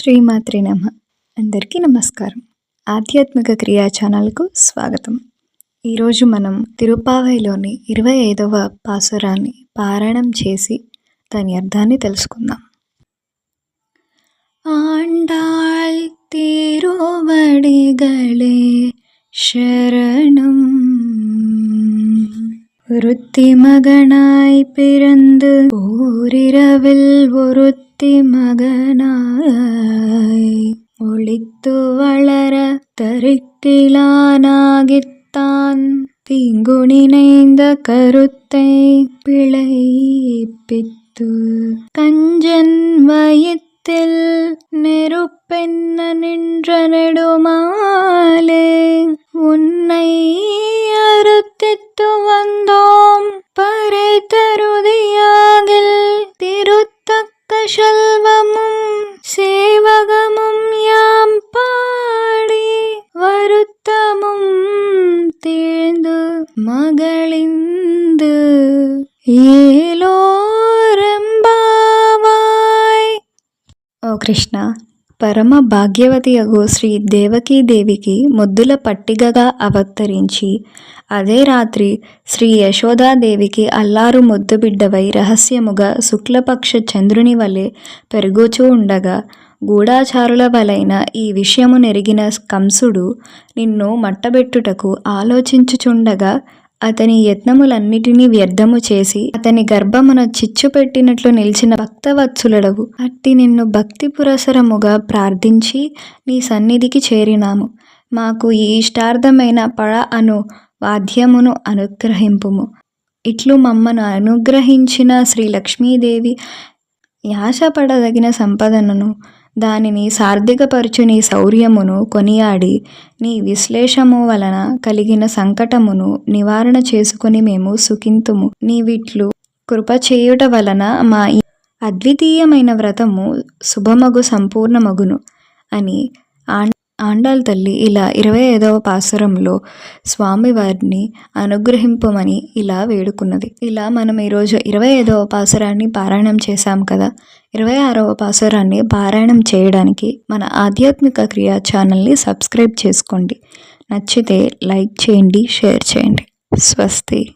శ్రీమాత్రి నమ. అందరికీ నమస్కారం. ఆధ్యాత్మిక క్రియా ఛానల్కు స్వాగతం. ఈరోజు మనం తిరుపావైలోని ఇరవై ఐదవ పాసురాన్ని పారాయణం చేసి దాని అర్థాన్ని తెలుసుకుందాం. ఆండాళ్ తిరువడిగళే శరణం ஒருத்தி மகனாய் பிறந்து ஓரிரவில் ஒருத்தி மகனாய். ஒளித்து வளர தருக்கிலானாகித்தான் தீங்கு நினைந்த கருத்தை பிழைப்பித்து கஞ்சன் வயிற்றில் நெருப்பென்ன நின்ற நெடுமாலே உன்னை திருத்தித்து வந்தோம். பறை தருதியாகில் திருத்தக்க செல்வமும் சேவகமும் யாம் பாடி வருத்தமும் தேழ்ந்து மகளிந்து. ஏலோ ரெம்பாவாய் ஓ கிருஷ்ணா. పరమ భాగ్యవతియగు శ్రీ దేవికి ముద్దుల పట్టిగగా అవతరించి అదే రాత్రి శ్రీ యశోదాదేవికి అల్లారు ముద్దు బిడ్డవై రహస్యముగా శుక్లపక్ష చంద్రుని వలె పెరుగుచూ ఉండగా గూఢాచారుల వలైన ఈ విషయము నెరిగిన కంసుడు నిన్ను మట్టబెట్టుటకు ఆలోచించుచుండగా అతని యత్నములన్నిటినీ వ్యర్థము చేసి అతని గర్భమున చిచ్చు పెట్టినట్లు నిలిచిన భక్తవత్సులడవు అట్టి నిన్ను భక్తి పురసరముగా ప్రార్థించి నీ సన్నిధికి చేరినాము. మాకు ఈ ఇష్టార్థమైన పడ అను వాద్యమును అనుగ్రహింపుము. ఇట్లు మమ్మను అనుగ్రహించిన శ్రీ లక్ష్మీదేవి యాశపడదగిన సంపదను దానిని సార్థికపరచు నీ శౌర్యమును కొనియాడి నీ విశ్లేషము వలన కలిగిన సంకటమును నివారణ చేసుకుని మేము సుఖింతుము. నీవిట్లు కృప చేయుట వలన మా అద్వితీయమైన వ్రతము శుభమగు సంపూర్ణమగును అని ఆండాల్ తల్లి ఇలా ఇరవై ఐదవ పాసురంలో స్వామివారిని అనుగ్రహింపమని ఇలా వేడుకున్నది. ఇలా మనం ఈరోజు ఇరవై ఐదవ పాసురాన్ని పారాయణం చేశాం కదా? ఇరవై ఆరవ పాసురాన్ని పారాయణం చేయడానికి మన ఆధ్యాత్మిక క్రియా ఛానల్ని సబ్స్క్రైబ్ చేసుకోండి. నచ్చితే లైక్ చేయండి షేర్ చేయండి. స్వస్తి.